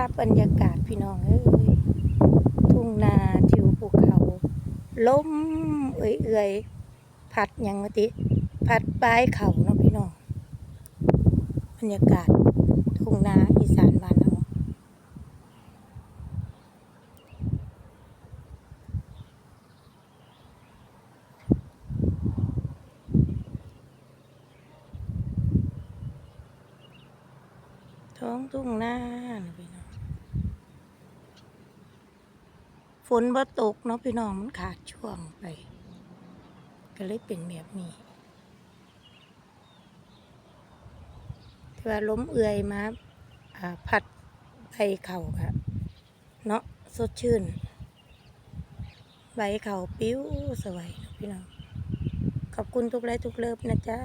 าพบรรยากาศพี่น้องเอ้ยทุ่งนาทิวภูเขาล้มเอื่อยๆพัดยังวะติพัดปลายเขาเนาะพี่น้องบรรยากาศทุ่งนาอีสานบ้านเราท้องทุ่งนาพี่น้อง ฝนบ่ตกเนาะพี่น้องมันขาดช่วงไป ก็เลยเป็นแบบนี้ที่ว่าล้มเอื่อยมาอ่าพัดใบเข่าค่ะเนาะสดชื่น ใบเข่าปิ้วสวยพี่น้องขอบคุณทุกไลค์ทุกเลิฟนะจ๊ะ